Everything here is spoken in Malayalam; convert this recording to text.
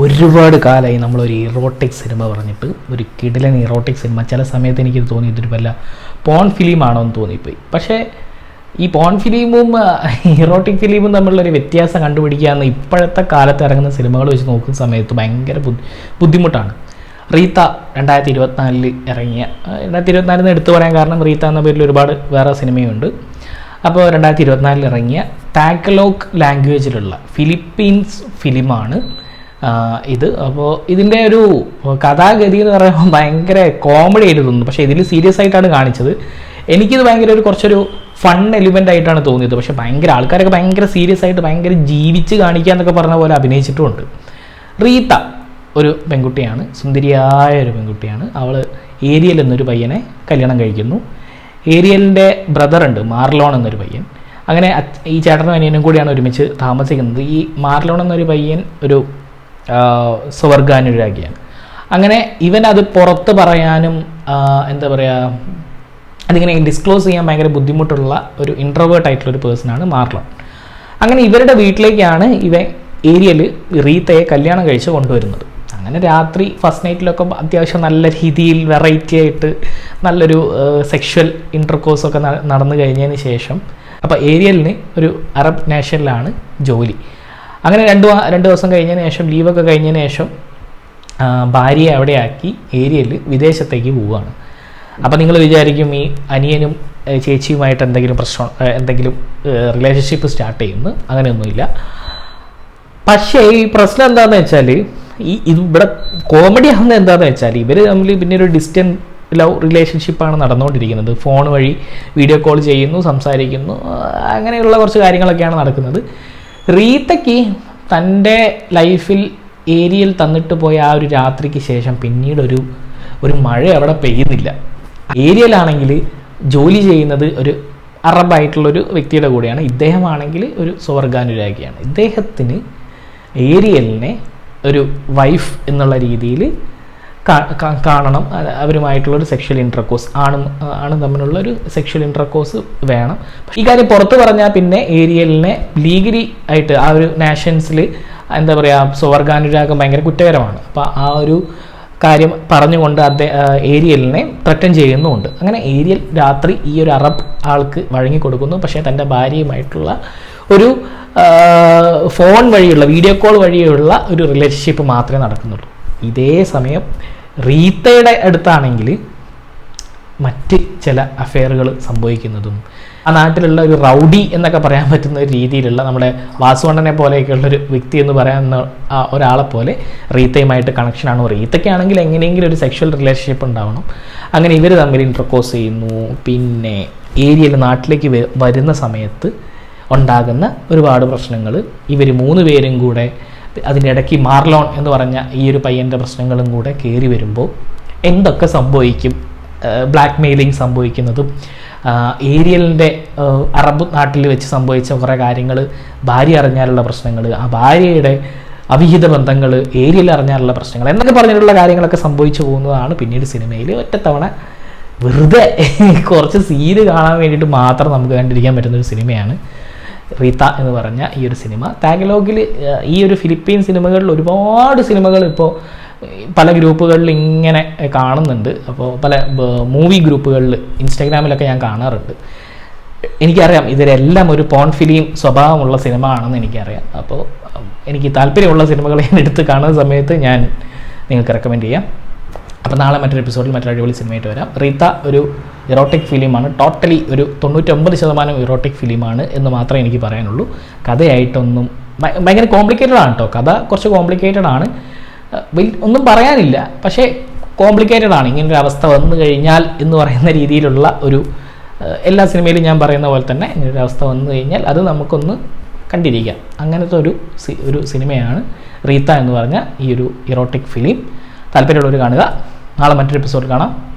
ഒരുപാട് കാലമായി നമ്മളൊരു ഇറോട്ടിക് സിനിമ പറഞ്ഞിട്ട് ഒരു കിടിലൻ ഇറോട്ടിക് സിനിമ ചില സമയത്ത് എനിക്ക് തോന്നി ഇതൊരു വല്ല പോൺ ഫിലിമാണോ എന്ന് തോന്നിപ്പോയി. പക്ഷേ ഈ പോൺ ഫിലിമും ഇറോട്ടിക് ഫിലിമും തമ്മിലുള്ളൊരു വ്യത്യാസം കണ്ടുപിടിക്കാമെന്ന് ഇപ്പോഴത്തെ കാലത്ത് ഇറങ്ങുന്ന സിനിമകൾ വെച്ച് നോക്കുന്ന സമയത്ത് ഭയങ്കര ബുദ്ധിമുട്ടാണ്. റീത്ത രണ്ടായിരത്തി ഇരുപത്തിനാലിൽ ഇറങ്ങിയ രണ്ടായിരത്തി ഇരുപത്തിനാലിൽ നിന്ന് എടുത്തു പറയാൻ കാരണം റീത്ത എന്ന പേരിൽ ഒരുപാട് വേറെ സിനിമയുണ്ട്. അപ്പോൾ രണ്ടായിരത്തി ഇരുപത്തിനാലിൽ ഇറങ്ങിയ ടാക്കലോക്ക് ലാംഗ്വേജിലുള്ള ഫിലിപ്പീൻസ് ഫിലിമാണ് ഇത് അപ്പോൾ ഇതിന്റെ ഒരു കഥാഗതി എന്ന് പറയുമ്പോൾ ഭയങ്കര കോമഡി ആയിട്ട് തോന്നുന്നു. പക്ഷേ ഇതിൽ സീരിയസ് ആയിട്ടാണ് കാണിച്ചത്. എനിക്കിത് ഭയങ്കര ഒരു കുറച്ചൊരു ഫൺ എലിമെന്റ് ആയിട്ടാണ് തോന്നിയത്. പക്ഷേ ഭയങ്കര ആൾക്കാരൊക്കെ ഭയങ്കര സീരിയസ് ആയിട്ട് ഭയങ്കര ജീവിച്ച് കാണിക്കുക എന്നൊക്കെ പറഞ്ഞ പോലെ അഭിനയിച്ചിട്ടുമുണ്ട്. റീത്ത ഒരു പെൺകുട്ടിയാണ്. സുന്ദരിയായ ഒരു പെൺകുട്ടിയാണ്. അവൾ ഏരിയൽ എന്നൊരു പയ്യനെ കല്യാണം കഴിക്കുന്നു. ഏരിയലിന്റെ ബ്രദറുണ്ട് മാർലോൺ എന്നൊരു പയ്യൻ. അങ്ങനെ ഈ ചേട്ടനും അനിയനും കൂടിയാണ് ഒരുമിച്ച് താമസിക്കുന്നത്. ഈ മാർലോൺ എന്നൊരു പയ്യൻ ഒരു സ്വർഗാനുരാഗിയാണ്. അങ്ങനെ ഇവൻ അത് പുറത്ത് പറയാനും എന്താ പറയുക അതിങ്ങനെ ഡിസ്ക്ലോസ് ചെയ്യാൻ ഭയങ്കര ബുദ്ധിമുട്ടുള്ള ഒരു ഇൻട്രോവേർട്ട് ആയിട്ടുള്ള ഒരു പേഴ്സണാണ് മാർലോൺ. അങ്ങനെ ഇവരുടെ വീട്ടിലേക്കാണ് ഇവൻ ഏരിയയിൽ റീത്തയെ കല്യാണം കഴിച്ച് കൊണ്ടുവരുന്നത്. അങ്ങനെ രാത്രി ഫസ്റ്റ് നൈറ്റിലൊക്കെ അത്യാവശ്യം നല്ല രീതിയിൽ വെറൈറ്റി ആയിട്ട് നല്ലൊരു സെക്ഷൽ ഇന്റർകോഴ്സൊക്കെ നടന്നു കഴിഞ്ഞതിന് ശേഷം അപ്പോൾ ഏരിയലിന് ഒരു അറബ് നാഷനിലാണ് ജോലി. അങ്ങനെ രണ്ട് രണ്ട് ദിവസം കഴിഞ്ഞതിന് ശേഷം ലീവൊക്കെ കഴിഞ്ഞതിന് ശേഷം ഭാര്യയെ അവിടെയാക്കി ഏരിയയിൽ വിദേശത്തേക്ക് പോവുകയാണ്. അപ്പം നിങ്ങൾ വിചാരിക്കും ഈ അനിയനും ചേച്ചിയുമായിട്ട് എന്തെങ്കിലും പ്രശ്നം എന്തെങ്കിലും റിലേഷൻഷിപ്പ് സ്റ്റാർട്ട് ചെയ്യുന്നു. അങ്ങനെയൊന്നുമില്ല. പക്ഷേ ഈ പ്രശ്നം എന്താണെന്ന് വെച്ചാൽ ഈ ഇവിടെ കോമഡി ആവുന്നത് എന്താണെന്ന് വെച്ചാൽ ഇവർ തമ്മിൽ പിന്നെ ഒരു ഡിസ്റ്റൻസ് ലവ് റിലേഷൻഷിപ്പാണ് നടന്നുകൊണ്ടിരിക്കുന്നത്. ഫോൺ വഴി വീഡിയോ കോൾ ചെയ്യുന്നു സംസാരിക്കുന്നു അങ്ങനെയുള്ള കുറച്ച് കാര്യങ്ങളൊക്കെയാണ് നടക്കുന്നത്. റീത്തയ്ക്ക് തന്റെ ലൈഫിൽ ഏരിയയിൽ തന്നിട്ട് പോയ ആ ഒരു രാത്രിക്ക് ശേഷം പിന്നീട് ഒരു ഒരു മഴ അവിടെ പെയ്യുന്നില്ല. ഏരിയയിലാണെങ്കിൽ ജോലി ചെയ്യുന്നത് ഒരു അറബായിട്ടുള്ളൊരു വ്യക്തിയുടെ കൂടെയാണ്. ഇദ്ദേഹമാണെങ്കിൽ ഒരു സ്വർഗാനുരാഗിയാണ്. ഇദ്ദേഹത്തിന് ഏരിയലിനെ ഒരു വൈഫ് എന്നുള്ള രീതിയിൽ കാണണം. അവരുമായിട്ടുള്ള അവരുമായിട്ടുള്ളൊരു സെക്ഷൽ ഇന്റർകോഴ്സ് ആണും ആണ് തമ്മിലുള്ള ഒരു സെക്ഷൽ ഇന്റർകോഴ്സ് വേണം. ഈ കാര്യം പുറത്ത് പറഞ്ഞാൽ പിന്നെ ഏരിയലിനെ ലീഗലി ആയിട്ട് ആ ഒരു നാഷൻസിൽ എന്താ പറയുക സ്വർഗാനുരാഗം ഭയങ്കര കുറ്റകരമാണ്. അപ്പോൾ ആ ഒരു കാര്യം പറഞ്ഞുകൊണ്ട് അദ്ദേഹം ഏരിയലിനെ ത്രട്ടൻ ചെയ്യുന്നുമുണ്ട്. അങ്ങനെ ഏരിയൽ രാത്രി ഈ ഒരു അറബ് ആൾക്ക് വഴങ്ങി കൊടുക്കുന്നു പക്ഷേ തന്റെ ഭാര്യയുമായിട്ടുള്ള ഒരു ഫോൺ വഴിയുള്ള വീഡിയോ കോൾ വഴിയുള്ള ഒരു റിലേഷൻഷിപ്പ് മാത്രമേ നടക്കുന്നുള്ളൂ. ഇതേ സമയം റീത്തയുടെ അടുത്താണെങ്കിൽ മറ്റ് ചില അഫെയറുകൾ സംഭവിക്കുന്നതും ആ നാട്ടിലുള്ള ഒരു റൗഡി എന്നൊക്കെ പറയാൻ പറ്റുന്ന ഒരു രീതിയിലുള്ള നമ്മുടെ വാസുവണ്ണനെ പോലെയൊക്കെയുള്ള ഒരു വ്യക്തി എന്ന് പറയുന്ന ഒരാളെ പോലെ റീത്തയുമായിട്ട് കണക്ഷനാണ് റീത്തയ്ക്കാണെങ്കിൽ എങ്ങനെയെങ്കിലും ഒരു സെക്ഷൽ റിലേഷൻഷിപ്പ് ഉണ്ടാവണം. അങ്ങനെ ഇവർ തമ്മിൽ ഇന്റർകോസ് ചെയ്യുന്നു. പിന്നെ ഏരിയയിൽ നാട്ടിലേക്ക് വരുന്ന സമയത്ത് ഉണ്ടാകുന്ന ഒരുപാട് പ്രശ്നങ്ങൾ ഇവർ മൂന്ന് പേരും കൂടെ അതിന്റെ ഇടയ്ക്ക് മാർലോൺ എന്ന് പറഞ്ഞ ഈ ഒരു പയ്യന്റെ പ്രശ്നങ്ങളും കൂടെ കയറി വരുമ്പോൾ എന്തൊക്കെ സംഭവിക്കും? ബ്ലാക്ക് മെയിലിംഗ് സംഭവിക്കുന്നതും ഏരിയലിന്റെ അറബ് നാട്ടിൽ വെച്ച് സംഭവിച്ച കുറേ കാര്യങ്ങൾ ഭാര്യ അറിഞ്ഞാലുള്ള പ്രശ്നങ്ങൾ ആ ഭാര്യയുടെ അവിഹിത ബന്ധങ്ങൾ ഏരിയൽ അറിഞ്ഞാലുള്ള പ്രശ്നങ്ങൾ എന്നൊക്കെ പറഞ്ഞിട്ടുള്ള കാര്യങ്ങളൊക്കെ സംഭവിച്ചു പോകുന്നതാണ് പിന്നീട് സിനിമയിൽ ഒറ്റത്തവണ വെറുതെ കുറച്ച് സീന് കാണാൻ വേണ്ടിയിട്ട് മാത്രം നമുക്ക് കണ്ടിരിക്കാൻ പറ്റുന്ന ഒരു സിനിമയാണ്. റീത്ത എന്ന് പറഞ്ഞ ഈ ഒരു സിനിമ. താഗലോഗിൽ ഈ ഒരു ഫിലിപ്പീൻ സിനിമകളിൽ ഒരുപാട് സിനിമകൾ ഇപ്പോൾ പല ഗ്രൂപ്പുകളിൽ ഇങ്ങനെ കാണുന്നുണ്ട്. അപ്പോൾ പല മൂവി ഗ്രൂപ്പുകളിൽ ഇൻസ്റ്റാഗ്രാമിലൊക്കെ ഞാൻ കാണാറുണ്ട്. എനിക്കറിയാം ഇതിലെല്ലാം ഒരു പോൺ ഫിലിം സ്വഭാവമുള്ള സിനിമ ആണെന്ന് എനിക്കറിയാം. അപ്പോൾ എനിക്ക് താല്പര്യമുള്ള സിനിമകൾ ഞാൻ എടുത്ത് കാണുന്ന സമയത്ത് ഞാൻ നിങ്ങൾക്ക് റെക്കമെൻഡ് ചെയ്യാം. അപ്പോൾ നാളെ മറ്റൊരു എപ്പിസോഡിൽ മറ്റൊരു അടിപൊളി സിനിമയായിട്ട് വരാം. റീത്ത ഒരു ഇറോട്ടിക് ഫിലിമാണ് ടോട്ടലി ഒരു തൊണ്ണൂറ്റൊമ്പത് ശതമാനം ഇറോട്ടിക് ഫിലിമാണ് എന്ന് മാത്രമേ എനിക്ക് പറയാനുള്ളൂ. കഥയായിട്ടൊന്നും ഭയ- ഭയങ്കര കോംപ്ലിക്കേറ്റഡ് ആണ് കേട്ടോ കഥ കുറച്ച് കോംപ്ലിക്കേറ്റഡ് ആണ്. ഒന്നും പറയാനില്ല. പക്ഷേ കോംപ്ലിക്കേറ്റഡ് ആണ്. ഇങ്ങനൊരു അവസ്ഥ വന്നു കഴിഞ്ഞാൽ എന്ന് പറയുന്ന രീതിയിലുള്ള ഒരു എല്ലാ സിനിമയിലും ഞാൻ പറയുന്ന പോലെ തന്നെ ഇങ്ങനൊരു അവസ്ഥ വന്നു കഴിഞ്ഞാൽ അത് നമുക്കൊന്ന് കണ്ടിരിക്കാം. അങ്ങനത്തെ ഒരു ഒരു സിനിമയാണ് റീത്ത എന്ന് പറഞ്ഞ ഈ ഒരു ഇറോട്ടിക് ഫിലിം താല്പര്യമുള്ളവർ കാണുക. നാളെ മറ്റൊരു എപ്പിസോഡ് കാണാം.